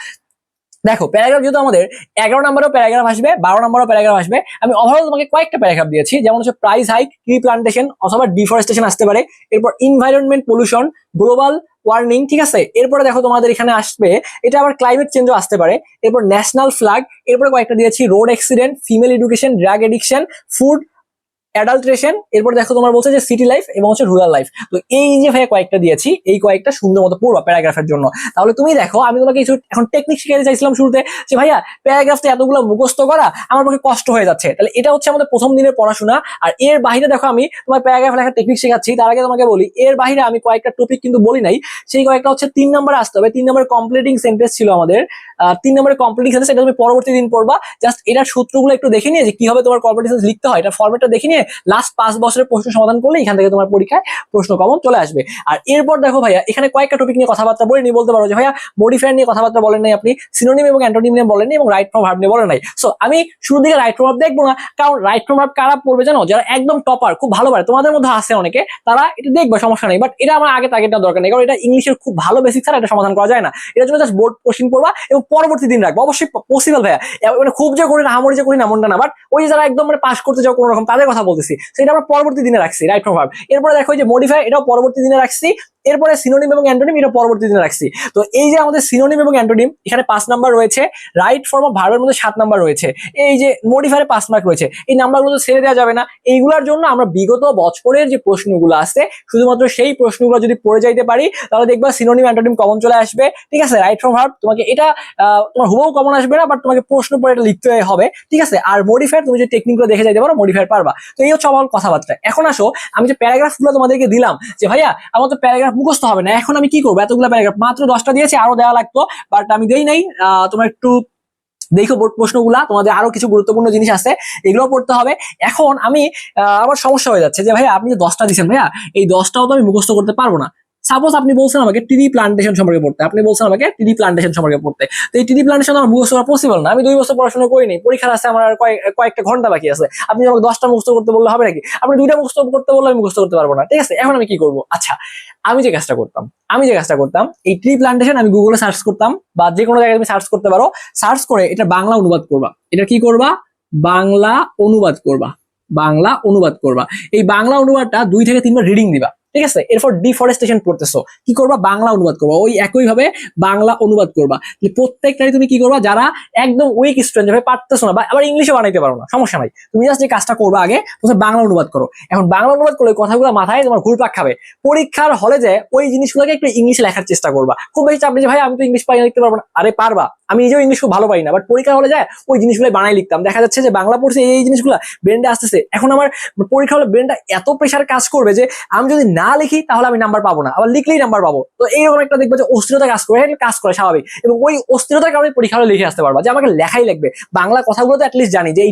দেখো প্যারাগ্রাফ যেহেতু আমাদের, এগারো নম্বরও প্যারাগ্রাফ আসবে, বারো নম্বরও প্যারাগ্রাফ আসবে। আমি ওভারঅল তোমাকে কয়েকটা প্যারাগ্রাফ দিয়েছি, যেমন হচ্ছে প্রাইস হাইক ট্রি প্লান্টেশন অথবা ডিফরেস্টেশন আসতে পারে। এরপর ইনভাইরনমেন্ট পলিউশন গ্লোবাল ওয়ার্নিং ঠিক আছে? এরপরে দেখো তোমাদের এখানে আসবে, এটা আবার ক্লাইমেট চেঞ্জও আসতে পারে। এরপর ন্যাশনাল ফ্ল্যাগ এরপরে কয়েকটা দিয়েছি road accident female education drug addiction food adulteration এরপর দেখো তোমার বলছে যে সিটি লাইফ এবং হচ্ছে রুরাল লাইফ তো এই যে ভাইয়া কয়েকটা দিয়েছি, এই কয়েকটা সুন্দর মতো পড়বা প্যারাগ্রাফের জন্য। তাহলে তুমি দেখো, আমি তোমাকে কিছু এখন টেকনিক শিখাতে চাইছিলাম শুরুতে যে ভাইয়া প্যারাগ্রাফতে এতগুলো মুখস্থ করা আমার পক্ষে কষ্ট হয়ে যাচ্ছে। তাহলে এটা হচ্ছে আমাদের প্রথম দিনের পড়াশোনা। আর এর বাইরে দেখো আমি তোমার প্যারাগ্রাফ লেখার টেকনিক শেখাচ্ছি। তার আগে তোমাকে বলি, এর বাইরে আমি কয়েকটা টপিক কিন্তু বলি নাই। সেই কয়েকটা হচ্ছে তিন নম্বরে আসতে হবে। তিন নম্বরে কমপ্লিটিং সেন্টেন্স ছিল আমাদের। তিন নম্বরে কমপ্লিটিং সেন্টেন্স এটা তুমি পরবর্তী দিন পড়বা। জাস্ট এটার সূত্রগুলো একটু দেখে নিয়ে যে কীভাবে তোমার কমপ্লিটিং সেন্টেন্স লিখতে হয় এটা ফর্মেটটা দেখে নিয়ে লাস্ট পাঁচ বছরের প্রশ্ন সমাধান করলে এখান থেকে তোমার পরীক্ষায় প্রশ্ন কমন চলে আসবে। আর এরপর দেখো ভাইয়া, এখানে কয়েকটা টপিক নিয়ে কথাবার্তা বলে নিয়ে বলতে পারো যে, ভাইয়া মডিফায়ার নিয়ে কথাবার্তা বলেন নাই আপনি সিনোনিম এবং অ্যান্টোনিম নিয়ে বলেন এবং রাইট ফ্রম ভার্ব নিয়ে বলেন নাই। সো আমি শুরুর দিকে রাইট ফ্রম ভার্ব দেখব না, কারণ রাইট ফ্রম ভার্ব কারা পড়বে জানো? যারা একদম টপার খুব ভালো পারে। তোমাদের মধ্যে আছে অনেকে, তারা এটা দেখবে, সমস্যা নেই। বাট এটা আমার আগে টার্গেটটা দরকার নেই, কারণ এটা ইংলিশের খুব ভালো বেসিক ছাড়া এটা সমাধান করা যায় না। এটার জন্য জাস্ট বোর্ড কোশ্চিন পড়বা এবং পরবর্তী দিন রাখব। অবশ্যই পসিবল ভাইয়া। মানে খুব যে করি না হামড়ি যে করি না মনটা না। বাট ওই যারা একদম মানে পাস করতে যাও কোনো রকম, তাদের কথা বলতেছি। সেটা আমরা পরবর্তী দিনে রাখছি রাইট ফ্রম ভার্ব এরপরে দেখো যে মডিফাই এটাও পরবর্তী দিনে রাখছি। এরপরে সিনোনিম এবং অ্যান্টোনিম এটা পরবর্তী দিনে রাখছি। তো এই যে আমাদের সিনোনিম এবং অ্যান্টোনিম এখানে পাঁচ নাম্বার রয়েছে রাইট ফর্ম অফ ভার্বের মধ্যে সাত নাম্বার রয়েছে। এই যে মডিফায়ারে পাঁচ মার্ক রয়েছে, এই নাম্বারগুলো তো ছেড়ে দেওয়া যাবে না। এইগুলোর জন্য আমরা বিগত বছরের যে প্রশ্নগুলো আছে শুধুমাত্র সেই প্রশ্নগুলো যদি পড়ে যাইতে পারি, তাহলে দেখবা সিনোনিম অ্যান্টোনিম কমন চলে আসবে। ঠিক আছে রাইট ফর্ম ভার্ব তোমাকে এটা তোমার হুবহু কমন আসবে না বাট তোমাকে প্রশ্ন পড়ে এটা লিখতে হবে। ঠিক আছে, আর মডিফায়ার তুমি যে টেকনিকগুলো দেখে যাইতে পারো মডিফায়ার পারবা। তো এই হচ্ছে আমার কথাবার্তা। এখন আসো, আমি যে প্যারাগ্রাফগুলো তোমাদেরকে দিলাম, যে ভাইয়া, আমার তো প্যারাগ্রাফ মুখস্থ হবে না। এখন আমি কি করব? এতগুলো প্যারাগ্রাফ মাত্র দশটা দিয়েছি, আরও দেওয়া লাগতো বাট আমি দেই নাই। তোমার একটু দেখো বোর্ড প্রশ্নগুলা, তোমাদের আরও কিছু গুরুত্বপূর্ণ জিনিস আছে এগুলো পড়তে হবে। এখন আমি আমার সমস্যা হয়ে যাচ্ছে যে ভাই আপনি যে দশটা দিচ্ছেন ভাইয়া, এই দশটাও তো আমি মুখস্থ করতে পারব না। সাপোজ আপনি বলছেন আমাকে টিডি প্লান্টেশন সম্পর্কে পড়তে। আপনি বলছেন আমাকে টিডি প্লান্টেশন সম্পর্কে পড়তে। তো এই টিডি প্লান্টেশন আমার মুখস্থ করা পসিবল না। আমি দুই বছর পড়াশোনা করিনি। পরীক্ষার আছে আমার কয়েকটা ঘণ্টা বাকি আছে। আপনি আমাকে দশটা মুখস্থ করতে বললে হবে নাকি? আপনি দুইটা মুখস্থ করতে বললে আমি মুখস্থ করতে পারব না। ঠিক আছে? এখন আমি কি করব? আচ্ছা আমি যে কাজটা করতাম, আমি যে কাজটা করতাম, এই ট্রি প্লান্টেশন আমি গুগলে সার্চ করতাম বা যে কোনো জায়গায় তুমি সার্চ করতে পারো সার্চ করে এটা বাংলা অনুবাদ করবা। এটা কি করবা? বাংলা অনুবাদ করবা। বাংলা অনুবাদ করবা। এই বাংলা অনুবাদটা দুই থেকে তিনবার রিডিং দিবা। ঠিক আছে? এরপর ডিফরেস্টেশন পড়তেছো। কি করবা? বাংলা অনুবাদ করবা। ওই একই ভাবে বাংলা অনুবাদ করবা। প্রত্যেকটাই তুমি কি করবা? যারা একদম উইক স্টুডেন্ট যাবে পারতেছো না, বা আবার ইংলিশে বানাইতে পারো না, সমস্যা নাই। তুমি জাস্ট যে কাজটা করবা আগে, প্রথমে বাংলা অনুবাদ করো। এখন বাংলা অনুবাদ করলে কথাগুলো মাথায় তোমার ঘুরপাক খাবে। পরীক্ষার হলে যে ওই জিনিসগুলোকে একটু ইংলিশে লেখার চেষ্টা করবা। খুব বেশি চাপ যে, ভাই, আমি তো ইংলিশ পাই লিখতে পারব না। আরে পারবা। আমি নিজেও ইংলিশ খুব ভালো পারি না বাট পরীক্ষা হলে যায় ওই জিনিসগুলো বানাই লিখতাম। দেখা যাচ্ছে যে বাংলা পড়ছে এই জিনিসগুলো ব্রেন্ডে আসতেছে। এখন আমার পরীক্ষা হলে ব্রেনটা এত প্রেশার কাজ করবে যে আমি যদি না লিখি তাহলে আমি নাম্বার পাবো না, আবার লিখলেই নাম্বার পাবো। তো এইরকম একটা দেখবে যে অস্থিরতা কাজ করে কাজ করে স্বাভাবিক। এবং ওই অস্থিরতার কারণে পরীক্ষা হলে লিখে আসতে পারবা, যে আমাকে লেখাই লাগবে। বাংলা কথাগুলো তো অ্যাটলিস্ট জানি যে এই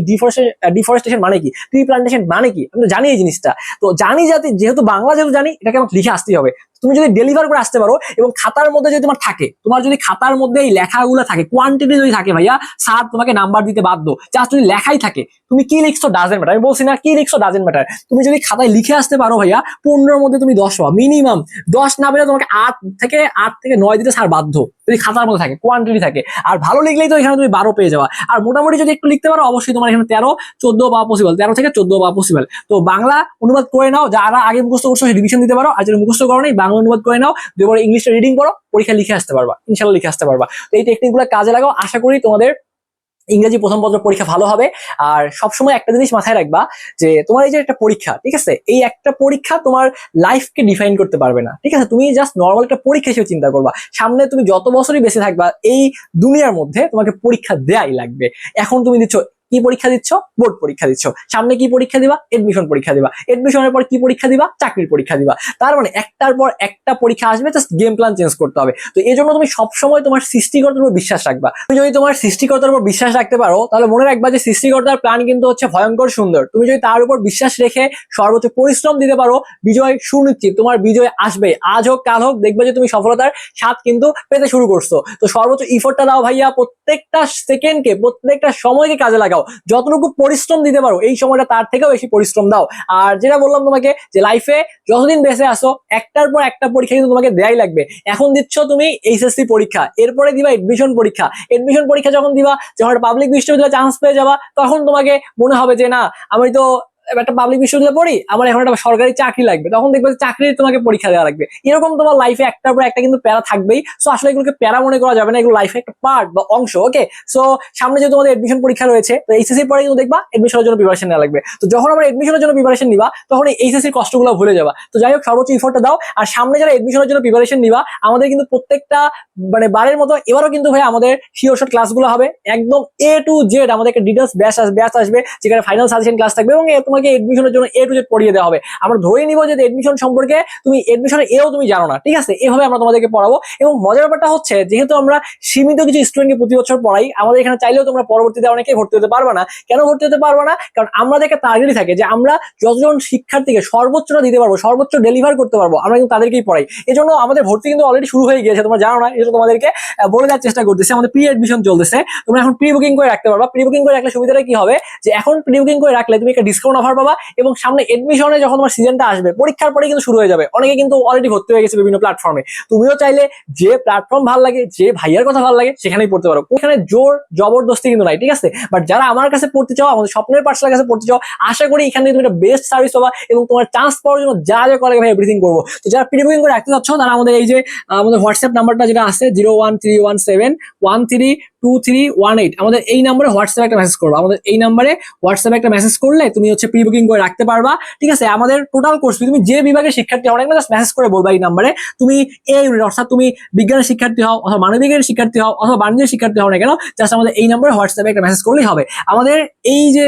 ডিফরেস্টেশন মানে কি? ট্রি প্লান্টেশন মানে কি? আমি জানি এই জিনিসটা। তো জানি যাতে, যেহেতু বাংলা যেহেতু জানি, এটাকে আমাকে লিখে আসতেই হবে। তুমি যদি ডেলিভার করে আসতে পারো এবং খাতার মধ্যে যদি তোমার থাকে, তোমার যদি খাতার মধ্যে এই লেখাগুলো থাকে কোয়ান্টিটি যদি থাকে ভাইয়া স্যার তোমাকে নাম্বার দিতে বাধ্য। জাস্ট যদি লেখাই থাকে, তুমি কি লিখছো ডাজেন্ট ম্যাটার আমি বলছি না কি লিখছো ডাজেন্ট ম্যাটার তুমি যদি খাতায় লিখে আসতে পারো ভাইয়া, পনেরোর মধ্যে তুমি দশ হওয়া মিনিমাম দশ না পেলে তোমাকে আট থেকে আট থেকে নয় দিতে স্যার বাধ্য। যদি খাতার মধ্যে থাকে কোয়ান্টিটি থাকে। আর ভালো লিখলেই তো এখানে তুমি বারো পেয়ে যাওয়া আর মোটামুটি যদি একটু লিখতে পারো, অবশ্যই তোমার এখানে তেরো, চোদ্দ বা পসিবল তেরো থেকে চোদ্দ বা পসিবল তো বাংলা অনুবাদ করে নাও, যারা আগে মুখস্থ করছ রিভিশন দিতে পারো। আর যারা মুখস্থ করো নেই, বাংলা অনুবাদ করে নাও। দুবার ইংলিশে রিডিং করো পরীক্ষা লিখে আসতে পারবা। ইনশাল্লাহ লিখে আসতে পারবা। তো এই টেকনিকগুলো কাজে লাগাও। আশা করি তোমাদের ইংরেজি প্রথম পত্র পরীক্ষা ভালো হবে। আর সবসময় একটা জিনিস মাথায় রাখবা যে তোমার এই যে একটা পরীক্ষা, ঠিক আছে? এই একটা পরীক্ষা তোমার লাইফকে ডিফাইন করতে পারবে না, ঠিক আছে? তুমি জাস্ট নর্মাল একটা পরীক্ষা হিসেবে চিন্তা করবা। সামনে তুমি যত বছরই বেঁচে থাকবা, এই দুনিয়ার মধ্যে তোমাকে পরীক্ষা দেয়াই লাগবে। এখন তুমি দিচ্ছ কি পরীক্ষা দিচ্ছ? বোর্ড পরীক্ষা দিচ্ছ। সামনে কি পরীক্ষা দিবা? এডমিশন পরীক্ষা দিবা। এডমিশনের পর কি পরীক্ষা দিবা? চাকরির পরীক্ষা দিবা। তার মানে একটার পর একটা পরীক্ষা আসবে জাস্ট গেম প্ল্যান চেঞ্জ করতে হবে। তো এই জন্য তুমি সবসময় তোমার সৃষ্টিকর্তার উপর বিশ্বাস রাখবা। তুমি যদি তোমার সৃষ্টিকর্তার উপর বিশ্বাস রাখতে পারো, তাহলে মনে রাখবা যে সৃষ্টিকর্তার প্ল্যান কিন্তু হচ্ছে ভয়ঙ্কর সুন্দর। তুমি যদি তার উপর বিশ্বাস রেখে সর্বোচ্চ পরিশ্রম দিতে পারো, বিজয় সুনিশ্চিত, তোমার বিজয় আসবে। আজ হোক, কাল হোক, দেখবে যে তুমি সফলতার স্বাদ কিন্তু পেতে শুরু করছ। তো সর্বোচ্চ ইফোর্টটা দাও ভাইয়া, প্রত্যেকটা সেকেন্ডকে প্রত্যেকটা সময়কে কাজে লাগাও। দাও, যতটুকু পরিশ্রম দিতে পারো, এই সময়টা তার থেকেও বেশি পরিশ্রম দাও। আর যেটা বললাম তোমাকে যে লাইফে যতদিন বেঁচে আসো একটার পর একটা পরীক্ষা কিন্তু তোমাকে দেয়াই লাগবে। এখন দিচ্ছ তুমি এইচএসসি পরীক্ষা, এরপরে দিবা এডমিশন পরীক্ষা। এডমিশন পরীক্ষা যখন দিবা, যখন পাবলিক বিশ্ববিদ্যালয়ে চান্স পেয়ে যাবা, তখন তোমাকে মনে হবে যে না, আমি তো একটা পাবলিক বিশ্ববিদ্যালয়ে পড়ি, আমার এখন একটা সরকারি চাকরি লাগবে। তখন দেখবে চাকরির তোমাকে পরীক্ষা দেওয়া লাগবে। এরকম তোমার লাইফে একটার পর একটা কিন্তু প্যারা থাকবেই। সো আসলে এগুলোকে প্যারা মনে করা যাবে না। এগুলো লাইফে একটা পার্ট বা অংশ ওকে সো সামনে যে তোমাদের এডমিশন পরীক্ষা রয়েছে, তো এইচএসসি পরে কিন্তু দেখবা এডমিশনের জন্য প্রিপারেশন নেওয়া লাগবে। তো যখন আমরা এডমিশনের জন্য প্রিপারেশন নিবা, তখন এই এইচএসসির কষ্টগুলো ভুলে যাবা। তো যাই হোক, সর্বোচ্চ ইফোর্টটা দাও। আর সামনে যারা এডমিশনের জন্য প্রিপারেশন নিবা, আমাদের কিন্তু প্রত্যেকটা মানে বারের মতো এবারও কিন্তু ভাই আমাদের শিওর ক্লাসগুলো হবে। একদম এ টু জেড আমাদের একটা ডিটেলস ব্যাচ ব্যাচ আসবে, যেখানে ফাইনাল সাজেশন ক্লাস থাকবে এবং এ তোমাকে এডমিশনের জন্য এ টু জেড পড়িয়ে দেওয়া হবে। আমরা ধরে নিব যে এডমিশন সম্পর্কে তুমি এডমিশনের এও তুমি জানো না, ঠিক আছে? এভাবে আমরা তোমাদেরকে পড়াবো। এবং মজার ব্যাপারটা হচ্ছে, যেহেতু আমরা সীমিত কিছু স্টুডেন্টকে প্রতি বছর পড়াই, আমাদের এখানে চাইলেও তোমরা পরবর্তীতে অনেকেই ভর্তি হতে পারবে না। কেন ভর্তি হতে পারবে না? কারণ আমাদের একটা টার্গেটই থাকে যে আমরা যতজন শিক্ষার্থীকে সর্বোচ্চটা দিতে পারব, সর্বোচ্চ ডেলিভার করতে পারব, আমরা কিন্তু তাদেরকেই পড়াই। এই জন্য আমাদের ভর্তি কিন্তু অলরেডি শুরু হয়ে গিয়েছে, তোমরা জানো না জন্য তোমাদেরকে বলে দেওয়ার চেষ্টা করতেছে। আমাদের প্রি এডমিশন চলতেছে। তোমরা এখন প্রি বুকিং করে রাখতে পারবা। প্রি বুকিং করে রাখলে সুবিধাটা কি হবে? যে এখন প্রি বুকিং করে রাখলে তুমি একটা ডিসকাউন্ট অফার পাবা এবং সামনে এডমিশনে যখন তোমার সিজনটা আসবে, পরীক্ষার পরে কিন্তু শুরু হয়ে যাবে। অনেকে কিন্তু অলরেডি ভর্তি হয়ে গেছে বিভিন্ন প্ল্যাটফর্মে তুমিও চাইলে যে প্ল্যাটফর্ম ভালো লাগে, যে ভাইয়ার কথা ভালো লাগে, সেখানেই পড়তে পারো। ওখানে জোর জবরদস্তি কিন্তু নাই, ঠিক আছে? বাট যারা আমার কাছে পড়তে চাও, আমাদের স্বপ্নের পাঠশালার কাছে পড়তে চাও, আশা করি এখানে তুমি একটা বেস্ট সার্ভিস পাবা এবং তোমার চান্স পাওয়ার জন্য যা যা করে ভাই এভরিথিং করব। তো যারা প্রি বুকিং করে রাখতে চাচ্ছ, তারা আমাদের এই যে, আমাদের হোয়াটসঅ্যাপ নাম্বারটা যেটা আছে zero one three one seven one three two three one eight আমাদের এই নাম্বারে হোয়াটসঅ্যাপে একটা মেসেজ করব। আমাদের এই নাম্বারে হোয়াটসঅ্যাপে একটা মেসেজ করলে তুমি হচ্ছে প্রি বুকিং করে রাখতে পারবা। ঠিক আছে? আমাদের টোটাল কোর্স তুমি যে বিভাগের শিক্ষার্থী হও জাস্ট মেসেজ করে বলবা এই নাম্বারে তুমি এই অর্থাৎ তুমি বিজ্ঞানের শিক্ষার্থী হও অথবা মানবিকের শিক্ষার্থী হও অথবা বাণিজ্যের শিক্ষার্থী হও না কেন জাস্ট আমাদের এই নাম্বারে হোয়াটসঅ্যাপে একটা মেসেজ করলেই হবে। আমাদের এই যে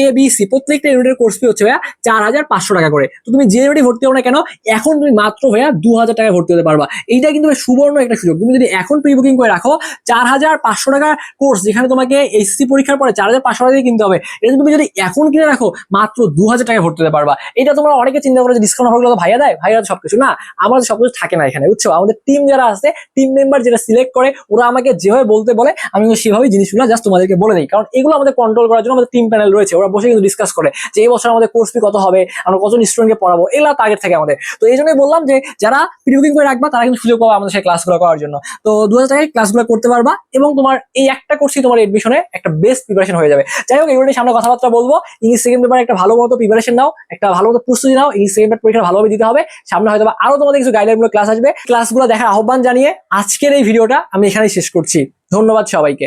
এ বি সি প্রত্যেকটা ইউনিটের কোর্স ফি হচ্ছে ভাইয়া চার হাজার পাঁচশো টাকা করে। তো তুমি যে ইউনিটে ভর্তি হও না কেন, এখন তুমি মাত্র ভাইয়া দু হাজার টাকায় ভর্তি হতে পারবা। এইটা কিন্তু সুবর্ণ একটা সুযোগ। তুমি যদি এখন প্রি বুকিং করে রাখো, চার হাজার পাঁচশো টাকার কোর্স যেখানে তোমাকে এসসি পরীক্ষার পরে চার হাজার পাঁচশো টাকা দিয়ে কিনতে হবে। এটা তুমি যদি এখন কিনে রাখো, মাত্র দু হাজার টাকায় ভর্তি হতে পারবা। এটা তোমরা অনেকে চিন্তা করে যে ডিসকাউন্ট তো ভাইয়া দেয় ভাইয়া সবকিছু। না আমাদের সবকিছু থাকে না এখানে, বুঝছ? আমাদের টিম যারা আছে টিম মেম্বার যেটা সিলেক্ট করে, ওরা আমাকে যেভাবে বলতে বলে, আমি কিন্তু সেভাবে জিনিসগুলো জাস্ট তোমাদেরকে বলে দিই। কারণ এগুলো আমাদের কন্ট্রোল করার জন্য আমাদের টিম প্যানেল রয়েছে, ওরা বসে কিন্তু ডিসকাস করে যে এই বছর আমাদের কোর্স ফি কত হবে, আমরা কতজন স্টুডেন্টকে পড়াবো, এগুলো টার্গেট থাকে আমাদের। তো এই জন্যই বললাম যে, যারা প্রি বুকিং করে রাখবা, তারা কিন্তু সুযোগ পাবে আমাদের সেই ক্লাসগুলো করার জন্য। তো দু হাজার টাকায় ক্লাসগুলো করতে পারবা এবং তোমার এই একটা কোর্সই তোমার এডমিশনে একটা বেস্ট প্রিপারেশন হয়ে যাবে। যাই হোক, এগুলো সামনে কথাবার্তা বলব। ইংলিশ সেকেন্ড পেপার একটা ভালো মতো প্রিপারেশন নাও, একটা ভালো মতো প্রস্তুতি নাও। ইংলিশ সেকেন্ড পেপার পরীক্ষা ভালোভাবে দিতে হবে। সামনে হয়তো আরও তোমাদের কিছু গাইডলাইন ক্লাস আসবে। ক্লাসগুলো দেখার আহ্বান জানিয়ে আজকের এই ভিডিওটা আমি এখানেই শেষ করছি। ধন্যবাদ সবাইকে।